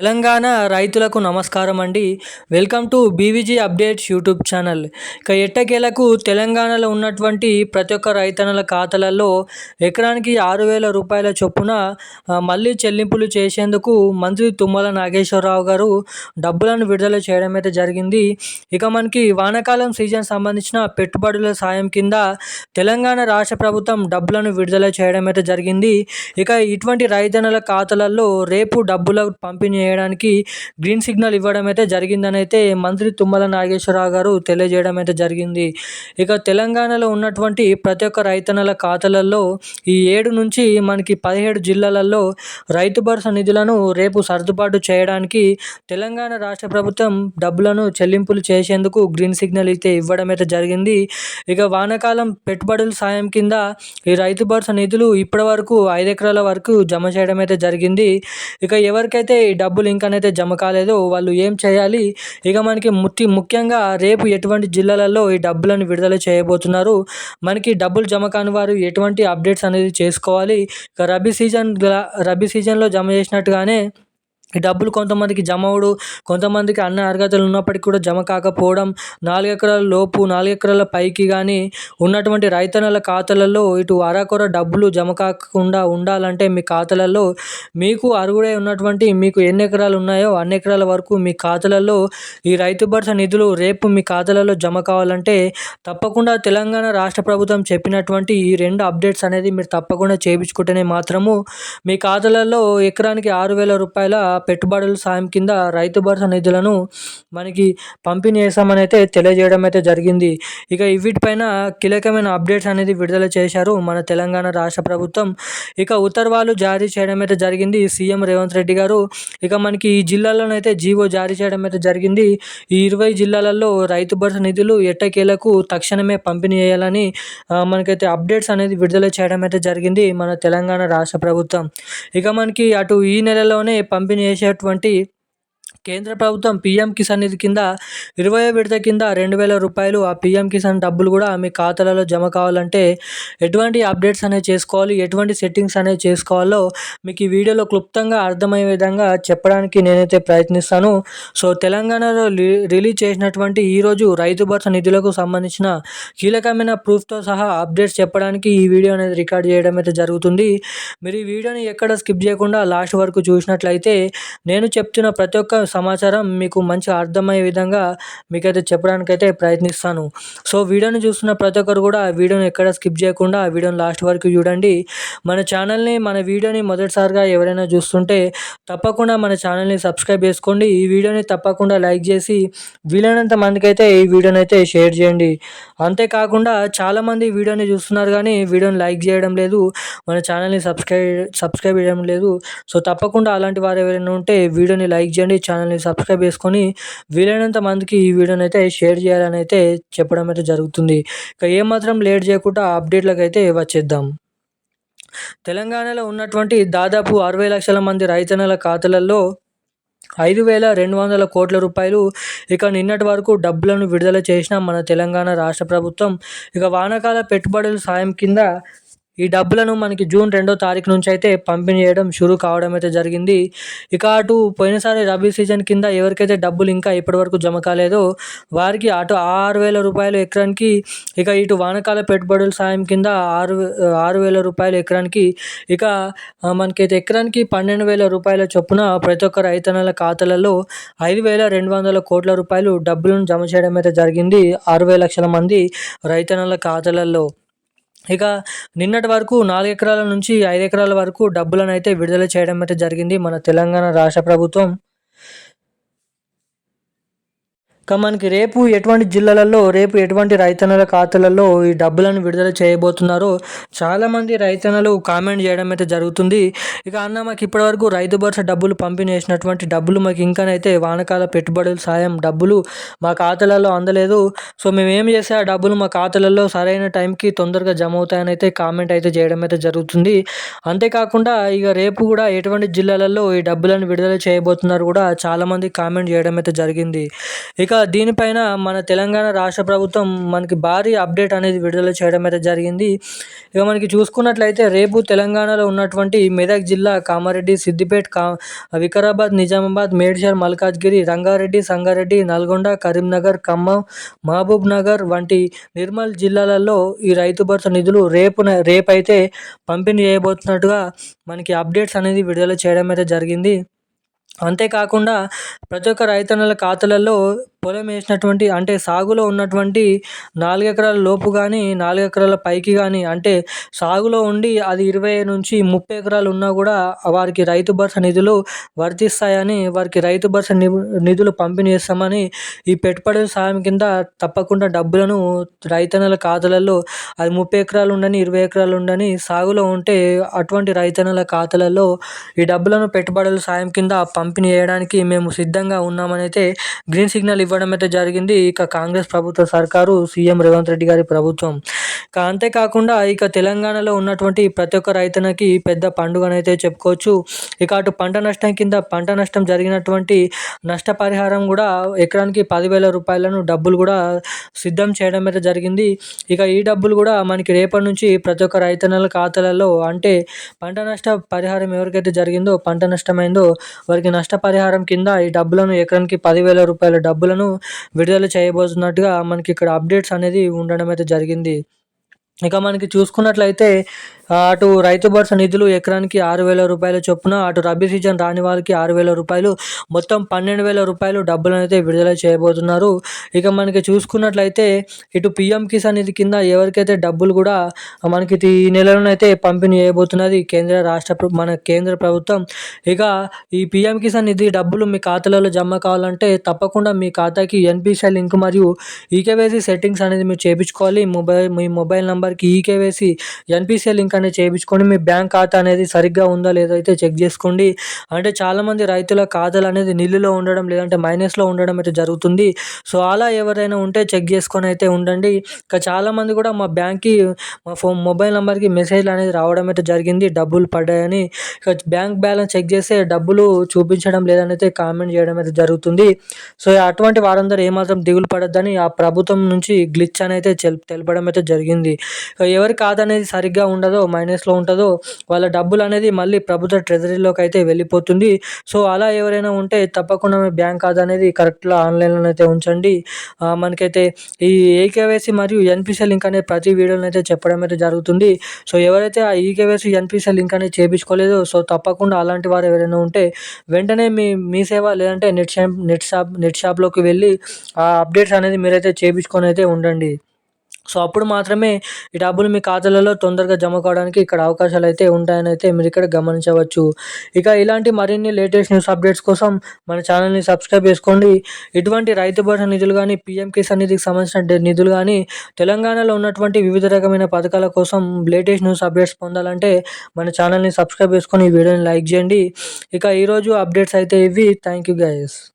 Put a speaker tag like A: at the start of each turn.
A: తెలంగాణ రైతులకు నమస్కారం అండి. Welcome to BVG updates YouTube channel. ఇక ఎట్టకేలకు తెలంగాణలో ఉన్నటువంటి ప్రతి ఒక్క రైతన్నల ఖాతాలలో ఎకరానికి ఆరు వేల రూపాయల చొప్పున మళ్ళీ చెల్లింపులు చేసేందుకు మంత్రి తుమ్మల నాగేశ్వరరావు గారు డబ్బులను విడుదల చేయడం అయితే జరిగింది. ఇక మనకి వానాకాలం సీజన్ సంబంధించిన పెట్టుబడుల సాయం కింద తెలంగాణ రాష్ట్ర ప్రభుత్వం డబ్బులను విడుదల చేయడం అయితే జరిగింది. ఇక ఇటువంటి రైతన్నల ఖాతాలలో రేపు డబ్బుల పంపిణీ చేయడానికి గ్రీన్ సిగ్నల్ ఇవ్వడం అయితే జరిగిందని అయితే మంత్రి తుమ్మల నాగేశ్వరరావు గారు తెలియజేయడం అయితే జరిగింది. ఇక తెలంగాణలో ఉన్నటువంటి ప్రతి ఒక్క రైతన్నల ఖాతాలలో ఈ ఏడు నుంచి మనకి పదిహేడు జిల్లాలలో రైతు భరోసా నిధులను రేపు సర్దుబాటు చేయడానికి తెలంగాణ రాష్ట్ర ప్రభుత్వం డబ్బులను చెల్లింపులు చేసేందుకు గ్రీన్ సిగ్నల్ అయితే ఇవ్వడం అయితే జరిగింది. ఇక వానాకాలం పెట్టుబడుల సాయం కింద ఈ రైతు భరోసా నిధులు ఇప్పటి వరకు ఐదు ఎకరాల వరకు జమ చేయడం అయితే జరిగింది. ఇక ఎవరికైతే ఈ డబ్బులు ఇంకానైతే జమ కాలేదో. వాళ్ళు ఏం చేయాలి? ఇక మనకి ముఖ్య ముఖ్యంగా రేపు ఎటువంటి జిల్లాలలో ఈ డబ్బులను విడుదల చేయబోతున్నారు? మనకి డబ్బులు జమ కాని వారు ఎటువంటి అప్డేట్స్ అనేది చేసుకోవాలి? ఇక రబీ సీజన్ రబీ సీజన్లో జమ చేసినట్టుగానే డబ్బులు కొంతమందికి జమ అవడు కొంతమందికి అన్ని అర్హతలు ఉన్నప్పటికీ కూడా జమ కాకపోవడం నాలుగు ఎకరాల లోపు నాలుగు ఎకరాల పైకి కానీ ఉన్నటువంటి రైతన్నల ఖాతాలలో ఇటు అరకొర డబ్బులు జమ కాకుండా ఉండాలంటే మీ ఖాతాలలో మీకు అర్హుడై ఉన్నటువంటి మీకు ఎన్ని ఎకరాలు ఉన్నాయో అన్ని ఎకరాల వరకు మీ ఖాతాలలో ఈ రైతు భరోసా నిధులు రేపు మీ ఖాతాలలో జమ కావాలంటే తప్పకుండా తెలంగాణ రాష్ట్ర ప్రభుత్వం చెప్పినటువంటి ఈ రెండు అప్డేట్స్ అనేది మీరు తప్పకుండా చేయించుకుంటేనే మాత్రము మీ ఖాతాలలో ఎకరానికి ఆరు వేల రూపాయల పెట్టుబడుల సాయం కింద రైతు భరోసా నిధులను మనకి పంపిణీ చేస్తామని అయితే తెలియజేయడం అయితే జరిగింది. ఇక వీటిపైన కీలకమైన అప్డేట్స్ అనేది విడుదల చేశారు మన తెలంగాణ రాష్ట్ర ప్రభుత్వం. ఇక ఉత్తర్వాలు జారీ చేయడం అయితే జరిగింది సీఎం రేవంత్ రెడ్డి గారు. ఇక మనకి ఈ జిల్లాలోనైతే జీవో జారీ చేయడం అయితే జరిగింది. ఈ ఇరవై జిల్లాలలో రైతు భరోసా నిధులు ఎట్టకేలకు తక్షణమే పంపిణీ చేయాలని మనకైతే అప్డేట్స్ అనేది విడుదల చేయడం అయితే జరిగింది మన తెలంగాణ రాష్ట్ర ప్రభుత్వం. ఇక మనకి అటు ఈ నెలలోనే పంపిణీ చేసేటువంటి కేంద్ర ప్రభుత్వం పీఎం కిసాన్ నిధి కింద ఇరవై విడత కింద రెండు వేల రూపాయలు ఆ పీఎం కిసాన్ డబ్బులు కూడా మీ ఖాతాలలో జమ కావాలంటే ఎటువంటి అప్డేట్స్ అనేవి చేసుకోవాలి ఎటువంటి సెట్టింగ్స్ అనేవి చేసుకోవాలో మీకు ఈ వీడియోలో క్లుప్తంగా అర్థమయ్యే విధంగా చెప్పడానికి నేనైతే ప్రయత్నిస్తాను. సో తెలంగాణలో రి- రిలీజ్ చేసినటువంటి ఈరోజు రైతు భరోసా నిధులకు సంబంధించిన కీలకమైన ప్రూఫ్తో సహా అప్డేట్స్ చెప్పడానికి ఈ వీడియో అనేది రికార్డ్ చేయడం అయితే జరుగుతుంది. మీరు ఈ వీడియోని ఎక్కడ స్కిప్ చేయకుండా లాస్ట్ వరకు చూసినట్లయితే నేను చెప్తున్న ప్రతి ఒక్క సమాచారం మీకు మంచి అర్థమయ్యే విధంగా మీకైతే చెప్పడానికైతే ప్రయత్నిస్తాను. సో వీడియోని చూస్తున్న ప్రతి ఒక్కరు కూడా ఆ వీడియోని ఎక్కడ స్కిప్ చేయకుండా ఆ వీడియోని లాస్ట్ వరకు చూడండి. మన ఛానల్ని మన వీడియోని మొదటిసారిగా ఎవరైనా చూస్తుంటే తప్పకుండా మన ఛానల్ని సబ్స్క్రైబ్ చేసుకోండి. ఈ వీడియోని తప్పకుండా లైక్ చేసి వీలైనంత మందికి అయితే ఈ వీడియోని అయితే షేర్ చేయండి. అంతేకాకుండా చాలామంది వీడియోని చూస్తున్నారు కానీ వీడియోని లైక్ చేయడం లేదు మన ఛానల్ని సబ్స్క్రైబ్ సబ్స్క్రైబ్ చేయడం లేదు. సో తప్పకుండా అలాంటి వారు ఎవరైనా ఉంటే వీడియోని లైక్ చేయండి ఛానల్ని సబ్స్క్రైబ్ చేసుకొని వీలైనంత మందికి ఈ వీడియోని అయితే షేర్ చేయాలని అయితే చెప్పడం అయితే జరుగుతుంది. ఇక ఏమాత్రం లేట్ చేయకుండా అప్డేట్లకు అయితే వచ్చేద్దాం. తెలంగాణలో ఉన్నటువంటి దాదాపు అరవై లక్షల మంది రైతన్నల ఖాతాలలో ఐదు వేల రెండు వందల కోట్ల రూపాయలు ఇక నిన్నటి వరకు డబ్బులను విడుదల చేసిన మన తెలంగాణ రాష్ట్ర ప్రభుత్వం ఇక వానకాల పెట్టుబడుల సాయం కింద ఈ డబ్బులను మనకి జూన్ రెండో తారీఖు నుంచి అయితే పంపిణీ చేయడం షురూ కావడం అయితే జరిగింది. ఇక అటు పోయినసారి రబీ సీజన్ కింద ఎవరికైతే డబ్బులు ఇంకా ఇప్పటివరకు జమ కాలేదో వారికి అటు ఆరు వేల రూపాయలు ఎకరానికి ఇక ఇటు వానకాల పెట్టుబడుల సాయం కింద ఆరు ఆరు వేల రూపాయలు ఎకరానికి ఇక మనకైతే ఎకరానికి పన్నెండు వేల రూపాయల చొప్పున ప్రతి ఒక్క రైతన్నల ఖాతాలలో ఐదు వేల రెండు వందల కోట్ల రూపాయలు డబ్బులను జమ చేయడం అయితే జరిగింది అరవై లక్షల మంది రైతన్నల ఖాతాలలో. ఇక నిన్నటి వరకు నాలుగు ఎకరాల నుంచి ఐదు ఎకరాల వరకు డబ్బులను అయితే విడుదల చేయడం అయితే జరిగింది మన తెలంగాణ రాష్ట్ర ప్రభుత్వం. ఇక మనకి రేపు ఎటువంటి జిల్లాలలో రేపు ఎటువంటి రైతన్నల ఖాతాలలో ఈ డబ్బులను విడుదల చేయబోతున్నారో? చాలామంది రైతన్నలు కామెంట్ చేయడం అయితే జరుగుతుంది. ఇక అన్న మాకు ఇప్పటివరకు రైతు భరోసా డబ్బులు పంపిణీ చేసినటువంటి డబ్బులు మాకు ఇంకానైతే వానకాల పెట్టుబడుల సాయం డబ్బులు మా ఖాతాలలో అందలేదు. సో మేము ఏం చేస్తే ఆ డబ్బులు మా ఖాతాలలో సరైన టైంకి తొందరగా జమ అవుతాయని అయితే కామెంట్ అయితే చేయడం అయితే జరుగుతుంది. అంతేకాకుండా ఇక రేపు కూడా ఎటువంటి జిల్లాలలో ఈ డబ్బులను విడుదల చేయబోతున్నారు కూడా చాలామంది కామెంట్ చేయడం అయితే జరిగింది. ఇక ఇక దీనిపైన మన తెలంగాణ రాష్ట్ర ప్రభుత్వం మనకి భారీ అప్డేట్ అనేది విడుదల చేయడం అయితే జరిగింది. ఇక మనకి చూసుకున్నట్లయితే రేపు తెలంగాణలో ఉన్నటువంటి మెదక్ జిల్లా కామారెడ్డి సిద్దిపేట కా వికారాబాద్ నిజామాబాద్ మేడ్చల్ మల్కాజ్గిరి రంగారెడ్డి సంగారెడ్డి నల్గొండ కరీంనగర్ ఖమ్మం మహబూబ్ నగర్ వంటి నిర్మల్ జిల్లాలలో ఈ రైతు భరోసా నిధులు రేపు రేపైతే పంపిణీ చేయబోతున్నట్టుగా మనకి అప్డేట్స్ అనేది విడుదల చేయడం అయితే జరిగింది. అంతేకాకుండా ప్రతి ఒక్క రైతన్నల ఖాతాలలో పొలం వేసినటువంటి అంటే సాగులో ఉన్నటువంటి నాలుగు ఎకరాల లోపు కానీ నాలుగు ఎకరాల పైకి కానీ అంటే సాగులో ఉండి అది ఇరవై నుంచి ముప్పై ఎకరాలు ఉన్నా కూడా వారికి రైతు భరోసా నిధులు వర్తిస్తాయని వారికి రైతు భరోసా నిధులు పంపిణీ చేస్తామని ఈ పెట్టుబడుల సాయం కింద తప్పకుండా డబ్బులను రైతన్నల ఖాతాలలో అది ముప్పై ఎకరాలు ఉండని ఇరవై ఎకరాలు ఉండని సాగులో ఉంటే అటువంటి రైతన్నల ఖాతాలలో ఈ డబ్బులను పెట్టుబడుల సాయం కింద పంపిణీ చేయడానికి మేము సిద్ధంగా ఉన్నామని అయితే గ్రీన్ సిగ్నల్ ఇవ్వ ఇవ్వడం అయితే జరిగింది. ఇక కాంగ్రెస్ ప్రభుత్వ సర్కారు సీఎం రేవంత్ రెడ్డి గారి ప్రభుత్వం. అంతేకాకుండా ఇక తెలంగాణలో ఉన్నటువంటి ప్రతి ఒక్క రైతన్నకి పెద్ద పండుగనైతే చెప్పుకోవచ్చు. ఇక అటు పంట నష్టం కింద పంట నష్టం జరిగినటువంటి నష్టపరిహారం కూడా ఎకరానికి పదివేల రూపాయలను డబ్బులు కూడా సిద్ధం చేయడం అయితే జరిగింది. ఇక ఈ డబ్బులు కూడా మనకి రేపటి నుంచి ప్రతి ఒక్క రైతన్నల ఖాతాలలో అంటే పంట నష్ట పరిహారం ఎవరికైతే జరిగిందో పంట నష్టమైందో వారికి నష్టపరిహారం కింద ఈ డబ్బులను ఎకరానికి పదివేల రూపాయల డబ్బులను విడుదల చేయబోతున్నట్టుగా మనకి ఇక్కడ అప్డేట్స్ అనేది ఉండడం అయితే జరిగింది. ఇక మనకి చూసుకున్నట్లయితే అటు రైతు భరోసా నిధులు ఎకరానికి ఆరు వేల రూపాయల చొప్పున అటు రబీ సీజన్ రాని వాళ్ళకి ఆరు వేల రూపాయలు మొత్తం పన్నెండు వేల రూపాయలు డబ్బులను అయితే విడుదల చేయబోతున్నారు. ఇక మనకి చూసుకున్నట్లయితే ఇటు పిఎం కిసాన్ నిధి కింద ఎవరికైతే డబ్బులు కూడా మనకి ఈ నెలలోనైతే పంపిణీ చేయబోతున్నది కేంద్ర రాష్ట్ర మన కేంద్ర ప్రభుత్వం. ఇక ఈ పిఎం కిసాన్ నిధి డబ్బులు మీ ఖాతాలలో జమ కావాలంటే తప్పకుండా మీ ఖాతాకి ఎన్పిసిఐ లింక్ మరియు ఈకేవైసీ సెట్టింగ్స్ అనేది మీరు చేయించుకోవాలి మొబైల్ మీ మొబైల్ నెంబర్కి కేవైసీ ఎన్పిసిఐ లింక్ అనేది చేయించుకోండి. మీ బ్యాంక్ ఖాతా అనేది సరిగ్గా ఉందా లేదో అయితే చెక్ చేసుకోండి. అంటే చాలామంది రైతుల ఖాతాలు అనేది నిల్లులో ఉండడం లేదంటే మైనస్లో ఉండడం అయితే జరుగుతుంది. సో అలా ఎవరైనా ఉంటే చెక్ చేసుకొని అయితే ఉండండి. ఇంకా చాలామంది కూడా మా బ్యాంక్కి మా ఫోన్ మొబైల్ నెంబర్కి మెసేజ్లు అనేది రావడం అయితే జరిగింది. డబ్బులు పడ్డాయని. ఇక బ్యాంక్ బ్యాలెన్స్ చెక్ చేస్తే డబ్బులు చూపించడం లేదని అయితే కామెంట్ చేయడం అయితే జరుగుతుంది. సో అటువంటి వారందరూ ఏమాత్రం దిగులు పడద్దని ఆ ప్రభుత్వం నుంచి గ్లిచ్ అని అయితే తెలపడం అయితే జరిగింది. ఎవరి కాదనేది అనేది సరిగ్గా ఉండదో మైనస్లో ఉంటుందో వాళ్ళ డబ్బులు అనేది మళ్ళీ ప్రభుత్వ ట్రెజరీలోకి అయితే వెళ్ళిపోతుంది. సో అలా ఎవరైనా ఉంటే తప్పకుండా మీ బ్యాంక్ ఖాతా అనేది కరెక్ట్గా ఆన్లైన్లో అయితే ఉంచండి. మనకైతే ఈ ఈకేవైసీ మరియు ఎన్పిసి లింక్ అనేది ప్రతి వీడియోలో అయితే చెప్పడం అయితే జరుగుతుంది. సో ఎవరైతే ఆ ఈకేవైసీ ఎన్పిసి లింక్ అనేది చేయించుకోలేదో సో తప్పకుండా అలాంటి వారు ఎవరైనా ఉంటే వెంటనే మీ మీ సేవ లేదంటే net shop net shop net షాప్లోకి వెళ్ళి ఆ అప్డేట్స్ అనేది మీరైతే చేయించుకొని అయితే ఉండండి. సో అప్పుడు మాత్రమే ఈ డబ్బులు మీ ఖాతాలలో తొందరగా జమ కావడానికి ఇక్కడ అవకాశాలు అయితే ఉంటాయని అయితే మీరు ఇక్కడ గమనించవచ్చు. ఇక ఇలాంటి మరిన్ని లేటెస్ట్ న్యూస్ అప్డేట్స్ కోసం మన ఛానల్ని సబ్స్క్రైబ్ చేసుకోండి. ఇటువంటి రైతు భరోసా నిధులు కానీ పీఎం కిసాన్ నిధికి సంబంధించిన నిధులు కానీ తెలంగాణలో ఉన్నటువంటి వివిధ రకమైన పథకాల కోసం లేటెస్ట్ న్యూస్ అప్డేట్స్ పొందాలంటే మన ఛానల్ని సబ్స్క్రైబ్ చేసుకొని ఈ వీడియోని లైక్ చేయండి. ఇక ఈరోజు అప్డేట్స్ అయితే ఇవి. Thank you guys.